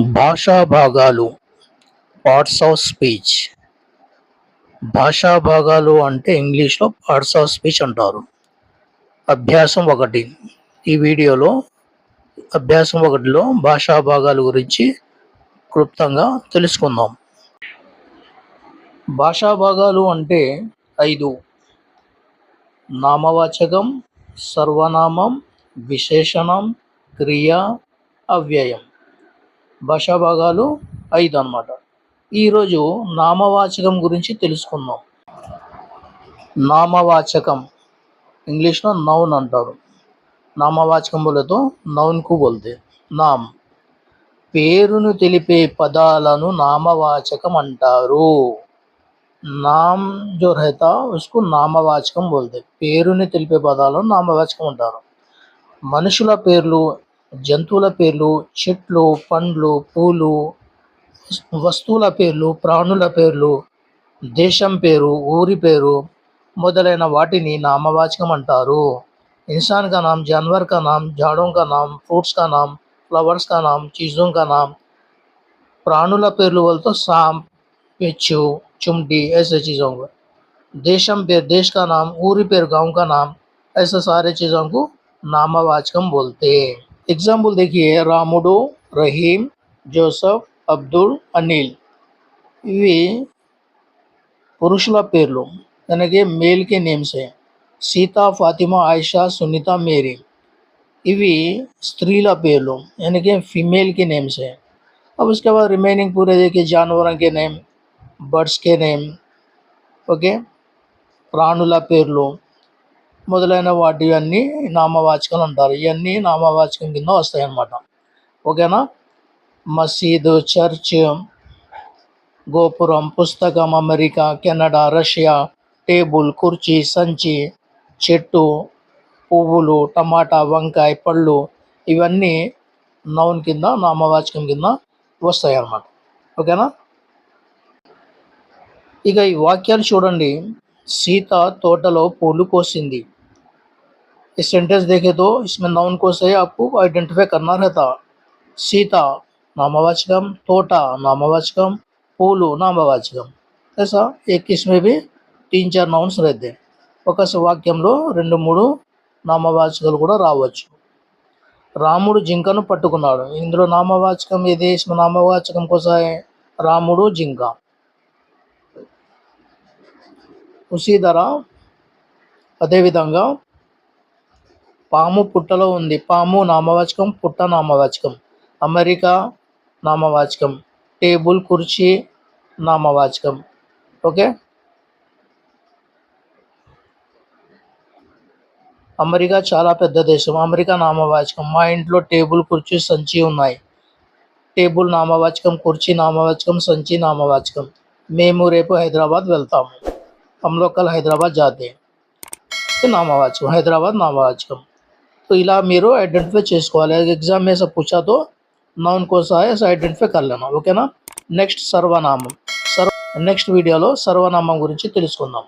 భాషా భాగాలు parts of speech భాషా భాగాలు అంటే ఇంగ్లీష్లో పార్ట్స్ ఆఫ్ స్పీచ్ అంటారు. అభ్యాసం ఒకటి. ఈ వీడియోలో అభ్యాసం ఒకటిలో భాషా భాగాల గురించి క్లుప్తంగా తెలుసుకుందాం. భాషా భాగాలు అంటే ఐదు. నామవాచకం సర్వనామం విశేషణం క్రియ అవ్యయం. భాషాభాగాలు ఐదు అనమాట ఈరోజు నామవాచకం గురించి తెలుసుకుందాం. నామవాచకం. ఇంగ్లీష్లో నౌన్ అంటారు. నామవాచకం బోలతో నౌన్కు బోల్తే నామ్. పేరును తెలిపే పదాలను నామవాచకం అంటారు. నామ్ జో రహతా ఉసుకు నామవాచకం బోల్తే. పేరుని తెలిపే పదాలను నామవాచకం అంటారు. మనుషుల పేర్లు జంతువుల పేర్లు చెట్లు పండ్లు పూలు వస్తువుల పేర్లు ప్రాణుల పేర్లు దేశం పేరు ఊరి పేరు మొదలైన వాటిని నామవాచకం అంటారు इंसान का नाम जानवर का नाम झाड़ों का नाम फ्रूट्स का नाम फ्लावर्स का नाम चीज़ों का नाम प्राणुला పేర్లు बोलते सांप पिच्छू चुमटी ऐसे चीज़ों को देशम पेर देश का नाम ऊरी पेर गांव का नाम ऐसे सारे चीज़ों को नामवाचकम बोलते हैं एग्जाम्पल देखिए రాముడు రహీం జోసఫ్ అబ్దుల్ అనిల్ ఇవి పురుషుల పేర్లు यानी मेल के नेम से సీతా ఫాతిమా ఆయిషా సునీత మేరీ ఇవి స్త్రీల పేర్లు यानी कि फीमेल के नेम से अब उसके बाद रिमेनिंग पूरे देखिए जानवरों के नेम బర్డ్స్ के నేమ్ ఓకే ప్రాణుల పేర్లు మొదలైన వాటి అన్నీ నామవాచకాలు అంటారు. ఇవన్నీ నామవాచకం కింద వస్తాయి అన్నమాట ఓకేనా? మసీదు చర్చ్ గోపురం పుస్తకం అమెరికా కెనడా రష్యా టేబుల్ కుర్చీ సంచి చెట్టు పువ్వులు టమాటా వంకాయ పళ్ళు ఇవన్నీ నౌన్ కింద నామవాచకం కింద వస్తాయి అన్నమాట ఓకేనా? ఇక ఈ వాక్యాలు చూడండి. సీత తోటలో పూలు కోసింది. सेंटेंस देखे तो इसमें नाउन को से आपको आइडेंटिफाई करना रहता सीता नामवाचकम तोटा नामवाचकम పూలు నామవాచకం ऐसा एक इसमें भी तीन चार నౌన్స్ रहते हैं ఒక వాక్యంలో రెండు మూడు నామవాచకాలు కూడా రావచ్చు రాముడు జింకను పట్టుకున్నాడు ఇందులో నామవాచకం ఏది ఇస్మ నామవాచకం కోసం రాముడు జింక ఉసీ ధర అదేవిధంగా పాము పుట్టలో ఉంది. పాము నామవాచకం పుట్ట నామవాచకం. అమెరికా నామవాచకం. టేబుల్ కుర్చీ నామవాచకం. ఓకే? అమెరికా చాలా పెద్ద దేశం. అమెరికా నామవాచకం. మా ఇంట్లో టేబుల్ కుర్చీ సంచి ఉన్నాయి. టేబుల్ నామవాచకం కుర్చీ నామవాచకం సంచి నామవాచకం. మేము రేపు హైదరాబాద్ వెళ్తాము. హమ్లో హైదరాబాద్ జాతీయ నామవాచకం. హైదరాబాద్ నామవాచకం. तो ఇలా మీరు ఐడెంటిఫై చేసుకోవాలి ఎగ్జామ్ में सब पूछा तो నౌన్ కోసం ऐसा ఐడెంటిఫై कर लेना ఓకేనా నెక్స్ట్ సర్వనామం సర్వ నెక్స్ట్ వీడియోలో సర్వనామం గురించి తెలుసుకుందాం